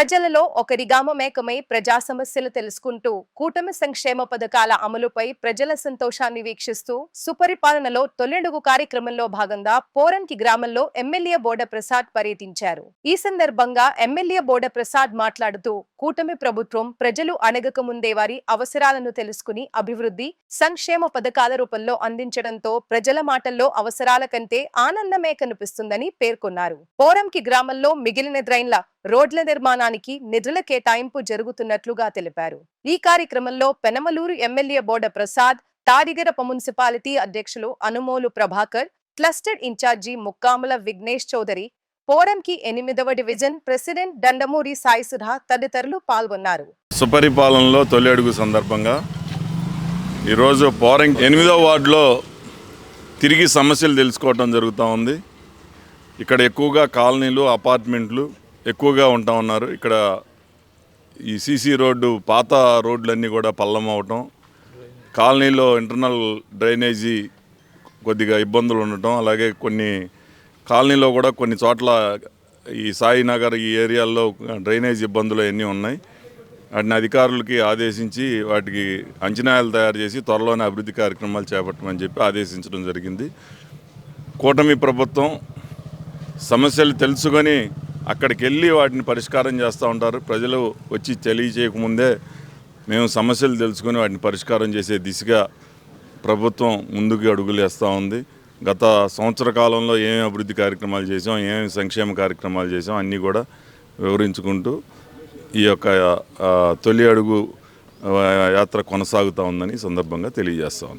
ప్రజలలో ఒకరిగామమేకమై ప్రజా సమస్యలు తెలుసుకుంటూ కూటమి సంక్షేమ పథకాల అమలుపై ప్రజల సంతోషాన్ని వీక్షిస్తూ సుపరిపాలనలో తొలెడుగు కార్యక్రమంలో భాగంగా పోరంకి గ్రామంలో ఎమ్మెల్యే బోడ ప్రసాద్ పర్యటించారు. ఈ సందర్భంగా ఎమ్మెల్యే బోడ ప్రసాద్ మాట్లాడుతూ కూటమి ప్రభుత్వం ప్రజలు అణగక ముందే వారి అవసరాలను తెలుసుకుని అభివృద్ధి సంక్షేమ పథకాల రూపంలో అందించడంతో ప్రజల మాటల్లో అవసరాల కంటే ఆనందమే కనిపిస్తుందని పేర్కొన్నారు. పోరంకి గ్రామంలో మిగిలిన డ్రైన్ల రోడ్ల నిర్మాణానికి నిధుల కేటాయింపు జరుగుతున్నట్లుగా తెలిపారు. ఈ కార్యక్రమంలో పెనమలూరు ఎమ్మెల్యే బోడ ప్రసాద్ తాడిగరప మున్సిపాలిటీ అధ్యక్షులు అనుమోలు ప్రభాకర్ క్లస్టర్ ఇన్ఛార్జి ముక్కాముల విఘ్నేష్ చౌదరి పోరంకి ఎనిమిదవ డివిజన్ ప్రెసిడెంట్ దండమూరి సాయి సుధా తదితరులు పాల్గొన్నారు. సుపరిపాలనలో తొలి అడుగు సందర్భంగా ఈరోజు పోరంగ్ ఎనిమిదో వార్డులో తిరిగి సమస్యలు తెలుసుకోవటం జరుగుతూ ఉంది. ఇక్కడ ఎక్కువగా కాలనీలు అపార్ట్మెంట్లు ఎక్కువగా ఉంటా ఉన్నారు. ఇక్కడ ఈ సీసీ రోడ్డు పాత రోడ్లన్నీ కూడా పల్లం అవటం కాలనీలో ఇంటర్నల్ డ్రైనేజీ కొద్దిగా ఇబ్బందులు ఉండటం అలాగే కొన్ని కాలనీలో కూడా కొన్ని చోట్ల ఈ సాయినగర్ ఈ ఏరియాల్లో డ్రైనేజ్ ఇబ్బందులు అన్నీ ఉన్నాయి. వాటిని అధికారులకి ఆదేశించి వాటికి అంచనాలు తయారు చేసి త్వరలోనే అభివృద్ధి కార్యక్రమాలు చేపట్టమని చెప్పి ఆదేశించడం జరిగింది. కూటమి ప్రభుత్వం సమస్యలు తెలుసుకొని అక్కడికి వెళ్ళి వాటిని పరిష్కారం చేస్తూ ఉంటారు. ప్రజలు వచ్చి తెలియచేయకముందే మేము సమస్యలు తెలుసుకొని వాటిని పరిష్కారం చేసే దిశగా ప్రభుత్వం ముందుకు అడుగులు వేస్తూ ఉంది. గత సంవత్సర కాలంలో ఏమేమి అభివృద్ధి కార్యక్రమాలు చేసాం ఏమేమి సంక్షేమ కార్యక్రమాలు చేసాం అన్నీ కూడా వివరించుకుంటూ ఈ యొక్క తొలి అడుగు యాత్ర కొనసాగుతూ ఉందని సందర్భంగా తెలియజేస్తా ఉన్నాం.